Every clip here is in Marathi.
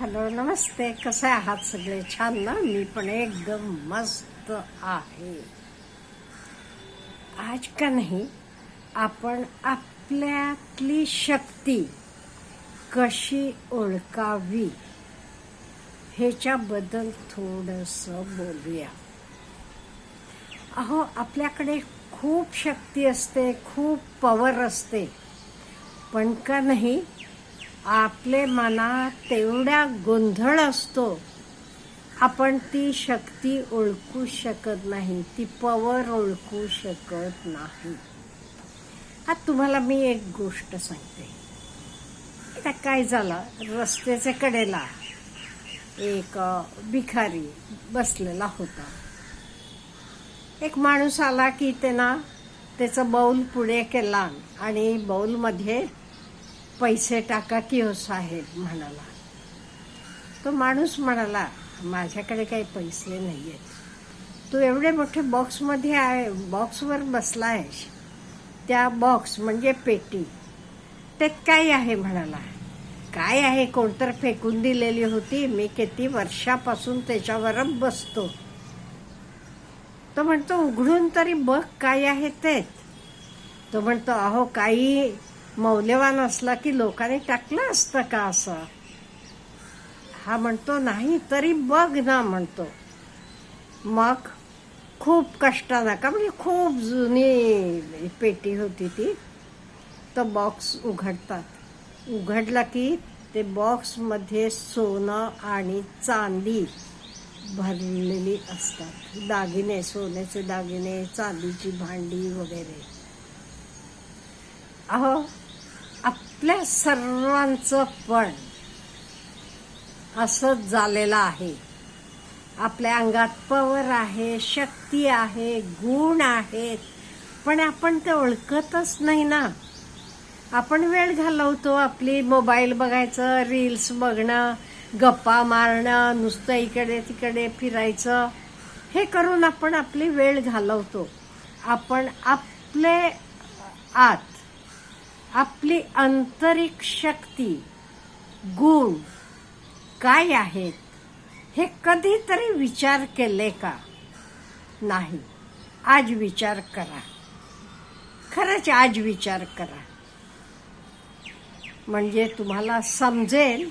हॅलो नमस्ते. कसे आहात सगळे? छान ना? मी पण एकदम मस्त आहे. आज का नाही आपण आपल्यातली शक्ती कशी ओळखावी ह्याच्याबद्दल थोडंसं बोलूया. अहो आपल्याकडे खूप शक्ती असते खूप पॉवर असते. पण का नाही आपले मनात तेवढा गोंधळ असतो. आपण ती शक्ती ओळखू शकत नाही. ती पॉवर ओळखू शकत नाही. आता तुम्हाला मी एक गोष्ट सांगते. आता काय झालं? रस्त्याच्या कडेला एक भिखारी भिकारी बसलेला होता. एक माणूस आला की त्यांना त्याचं बाऊल पुढे केला आणि बाऊलमध्ये पैसे टाका की असं साहेब म्हणाला. तो माणूस म्हणाला माझ्याकडे काही पैसे नाही आहेत तू एवढे मोठे बॉक्समध्ये आहे बॉक्सवर बसला आहेस त्या बॉक्स म्हणजे पेटी. त्यात काय आहे? म्हणाला. काय आहे? कोणतर फेकून दिलेली होती. मी किती वर्षापासून त्याच्यावरच बसतो. तो म्हणतो उघडून तरी बघ काय आहे तेच. तो म्हणतो अहो काही मौल्यवान असला की लोकांनी टाकलं असतं का असं? हा म्हणतो नाही तरी बघ ना म्हणतो. मग खूप कष्टानं का म्हणजे खूप जुनी पेटी होती ती तो बॉक्स उघडतात. उघडला की ते बॉक्समध्ये सोनं आणि चांदी भरलेली असतात. दागिने सोन्याचे दागिने चांदीची भांडी वगैरे. अहो आपल्या सर्वांचं पण असंच झालेलं आहे. आपल्या अंगात पवर आहे शक्ती आहे गुण आहेत पण आपण ते ओळखतच नाही ना. आपण वेळ घालवतो आपली मोबाईल बघायचं रील्स बघणं गप्पा मारणं नुसतं इकडे तिकडे फिरायचं. हे करून आपण आपली वेळ घालवतो. आपण आपले आत आपली आंतरिक शक्ती गुण काय आहेत हे कधीतरी विचार केले का? नाही आज विचार करा. खरंच आज विचार करा. म्हणजे तुम्हाला समजेल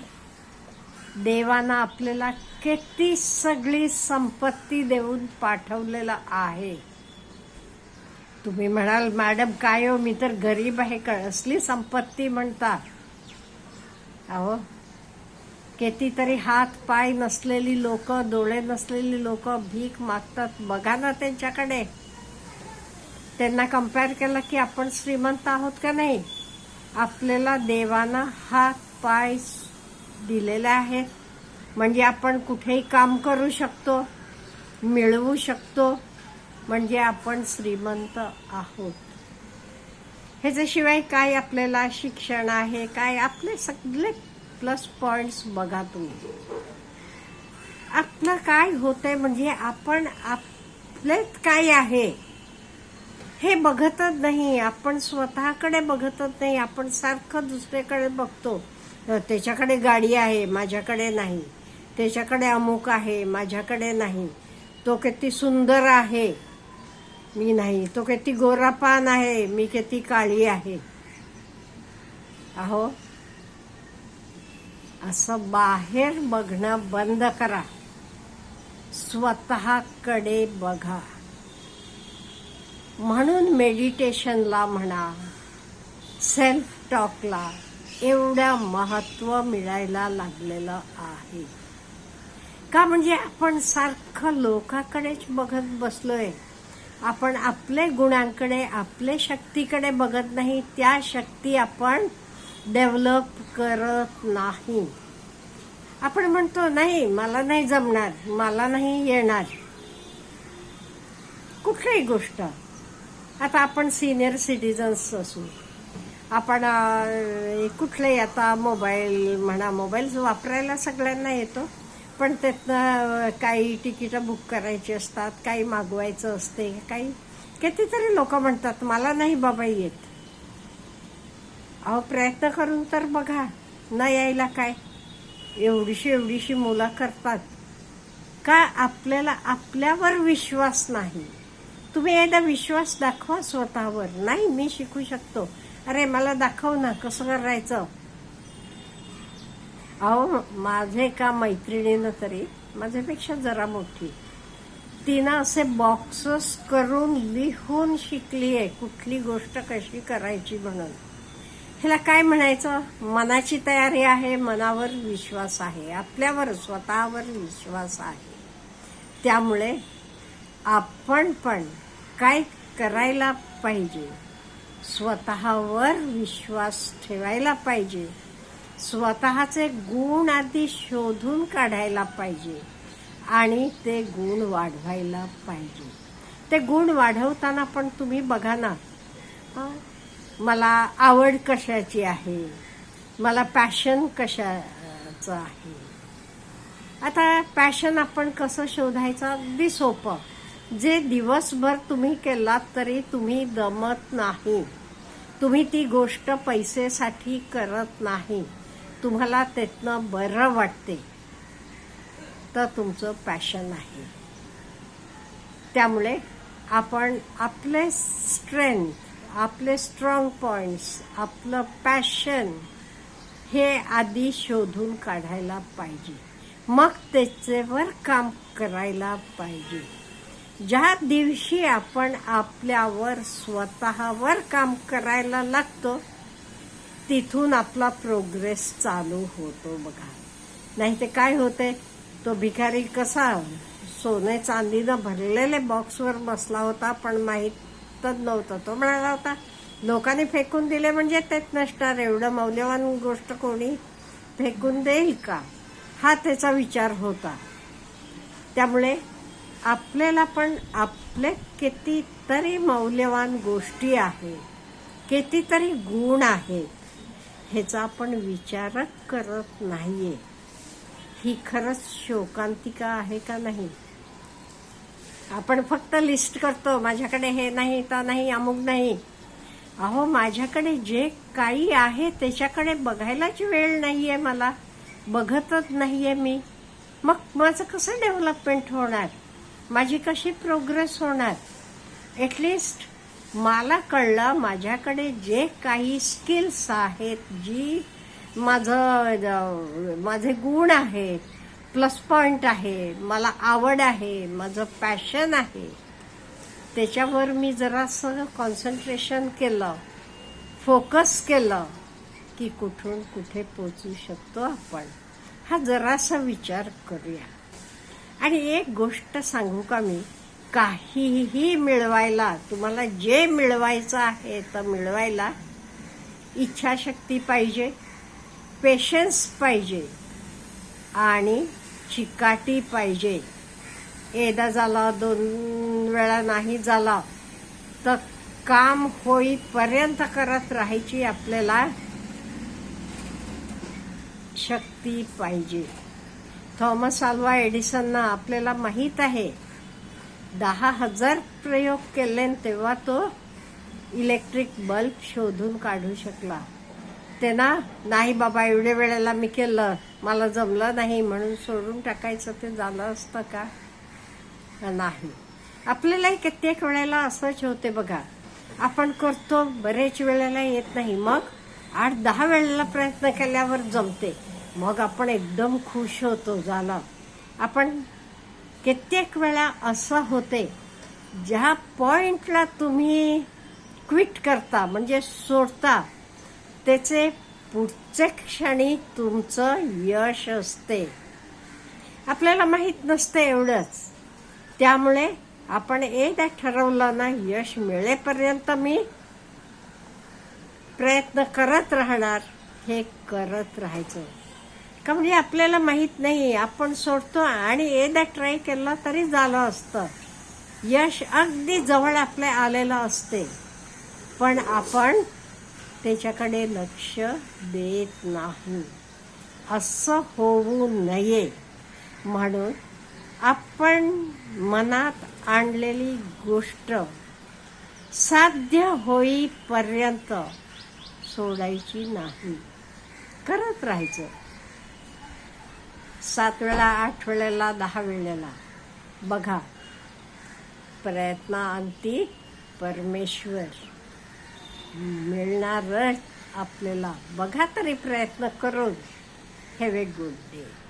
देवानं आपल्याला किती सगळी संपत्ती देऊन पाठवलेलं आहे. तुम्ही म्हणाल मॅडम काय हो? मी तर गरीब आहे कसली संपत्ती म्हणता. अहो कितीतरी हात पाय नसलेली लोक डोळे नसलेली लोक भीक मागतात. बघा ना त्यांच्याकडे. त्यांना कंपेअर केलं की आपण श्रीमंत आहोत का नाही? आपल्याला देवानं हात पाय दिलेले आहेत. म्हणजे आपण कुठेही काम करू शकतो मिळवू शकतो. म्हणजे आपण श्रीमंत आहोत. ह्याच्याशिवाय काय आपल्याला शिक्षण आहे काय आपले सगळे प्लस पॉइंट्स बघा तुम्ही. आपलं काय होतंय म्हणजे आपण आपलेत काय आहे हे बघतच नाही. आपण स्वतःकडे बघतच नाही. आपण सारखं दुसऱ्याकडे बघतो. त्याच्याकडे गाडी आहे माझ्याकडे नाही. त्याच्याकडे अमुक आहे माझ्याकडे नाही. तो किती सुंदर आहे. मी नाही. तो किती गोरापान आहे. मी किती काळी आहे. अहो असं बाहेर बघणं बंद करा. स्वतःकडे बघा. म्हणून मेडिटेशनला म्हणा सेल्फ टॉकला एवढं महत्त्व मिळायला लागलेलं आहे. का म्हणजे आपण सारखं लोकाकडेच बघत बसलोय? आपण आपले गुणांकडे आपले शक्तीकडे बघत नाही त्या शक्ती आपण डेव्हलप करत नाही. आपण म्हणतो नाही मला नाही जमणार मला नाही येणार. कुठलीही गोष्ट. आता आपण सिनियर सिटीजन्स असू. आपण अं, कुठलेही आता मोबाईल म्हणा मोबाईल वापरायला सगळ्यांना येतो. पण त्यातनं काही तिकीटं बुक करायची असतात काही मागवायचं असते काही कितीतरी लोक म्हणतात मला नाही बाबा येत. अहो प्रयत्न करून तर बघा न यायला काय? एवढीशी एवढीशी मुलं करतात. का आपल्याला आपल्यावर विश्वास नाही? तुम्ही एकदा विश्वास दाखवा स्वतःवर. नाही मी शिकू शकतो. अरे मला दाखव ना कसं करायचं? अहो माझे का मैत्रिणीनं तरी माझ्यापेक्षा जरा मोठी तिनं असे बॉक्सेस करून लिहून शिकली आहे कुठली गोष्ट कशी करायची म्हणून. ह्याला काय म्हणायचं? मनाची तयारी आहे मनावर विश्वास आहे आपल्यावर स्वतःवर विश्वास आहे. त्यामुळे आपण पण काय करायला पाहिजे? स्वतःवर विश्वास ठेवायला पाहिजे. स्वतःचे गुण आधी शोधून काढायला पाहिजे आणि ते गुण वाढवायला पाहिजे. ते गुण वाढवताना पण तुम्ही बघा ना मला आवड कशाची आहे? मला पॅशन कशाचं आहे? आता पॅशन आपण कसं शोधायचं? अगदी सोपं. जे दिवसभर तुम्ही केलात तरी तुम्ही दमत नाही. तुम्ही ती गोष्ट पैसेसाठी करत नाही. तुम्हाला त्यातनं बरं वाटते तर तुमचं पॅशन आहे. त्यामुळे आपण आपले स्ट्रेंथ आपले स्ट्रॉंग पॉइंट्स आपलं पॅशन हे आधी शोधून काढायला पाहिजे. मग त्याच्यावर काम करायला पाहिजे. ज्या दिवशी आपण आपल्यावर स्वतःवर काम करायला लागतो तिथून आपला प्रोग्रेस चालू होतो बघा. नाही ते काय होते तो भिकारी कसा सोने चांदीनं भरलेले बॉक्सवर बसला होता पण माहीतच नव्हतं. तो म्हणाला होता लोकांनी फेकून दिले म्हणजे तेच नसणार एवढं मौल्यवान गोष्ट कोणी फेकून देईल का? हा त्याचा विचार होता. त्यामुळे आपल्याला पण आपले कितीतरी मौल्यवान गोष्टी आहेत कितीतरी गुण आहेत ह्याचा आपण विचारच करत नाही आहे ही खरंच शोकांतिका आहे का नाही? आपण फक्त लिस्ट करतो माझ्याकडे हे नाही तर नाही अमुक नाही. अहो माझ्याकडे जे काही आहे त्याच्याकडे बघायलाच वेळ नाही आहे मला. बघतच नाही आहे मी. मग माझं कसं डेव्हलपमेंट होणार? माझी कशी प्रोग्रेस होणार? ॲटलिस्ट मला कळलं माझ्याकडे जे काही स्किल्स आहेत जी माझं माझे गुण आहेत प्लस पॉईंट आहे मला आवड आहे माझं पॅशन आहे त्याच्यावर मी जरासं कॉन्सन्ट्रेशन केलं फोकस केलं की कुठून कुठे पोचू शकतो आपण. हा जरासा विचार करूया. आणि एक गोष्ट सांगू का मी? काहीही मिळवायला तुम्हाला जे मिळवायचं आहे तर मिळवायला इच्छाशक्ती पाहिजे पेशन्स पाहिजे आणि चिकाटी पाहिजे. एकदा झाला दोन वेळा नाही झाला तर काम होईपर्यंत करत राहायची आपल्याला शक्ती पाहिजे. थॉमस आल्वा एडिसनना आपल्याला माहीत आहे दहा हजार प्रयोग केले तेव्हा तो इलेक्ट्रिक बल्ब शोधून काढू शकला. ते ना नाही बाबा एवढ्या वेळेला मी केलं. मला जमलं नाही म्हणून सोडून टाकायचं ते झालं असतं का? नाही. आपल्यालाही कित्येक वेळेला असंच होते बघा. आपण करतो बरेच वेळेला येत नाही. मग आठ दहा वेळेला प्रयत्न केल्यावर जमते. मग आपण एकदम खुश होतो झालं. आपण कित्येक वेळा असं होते ज्या पॉइंटला तुम्ही क्विट करता म्हणजे सोडता त्याचे पुढचे क्षणी तुमचं यश असते. आपल्याला माहीत नसते एवढंच. त्यामुळे आपण एकदा ठरवलं ना यश मिळेपर्यंत मी प्रयत्न करत राहणार हे करत राहायचं. का म्हणजे आपल्याला माहीत नाही आपण सोडतो आणि एकदा ट्राय केलं तरी झालं असतं. यश अगदी जवळ आपल्या आलेलं असते. पण आपण त्याच्याकडे लक्ष देत नाही. असं होऊ नये. म्हणून आपण मनात आणलेली गोष्ट साध्य होईपर्यंत सोडायची नाही. करत राहायचं. सात वेळा आठ वेळेला दहा वेळेला बघा प्रयत्नांती परमेश्वर. मिळणारच आपल्याला. बघा तरी प्रयत्न करून. हे ए गुड डे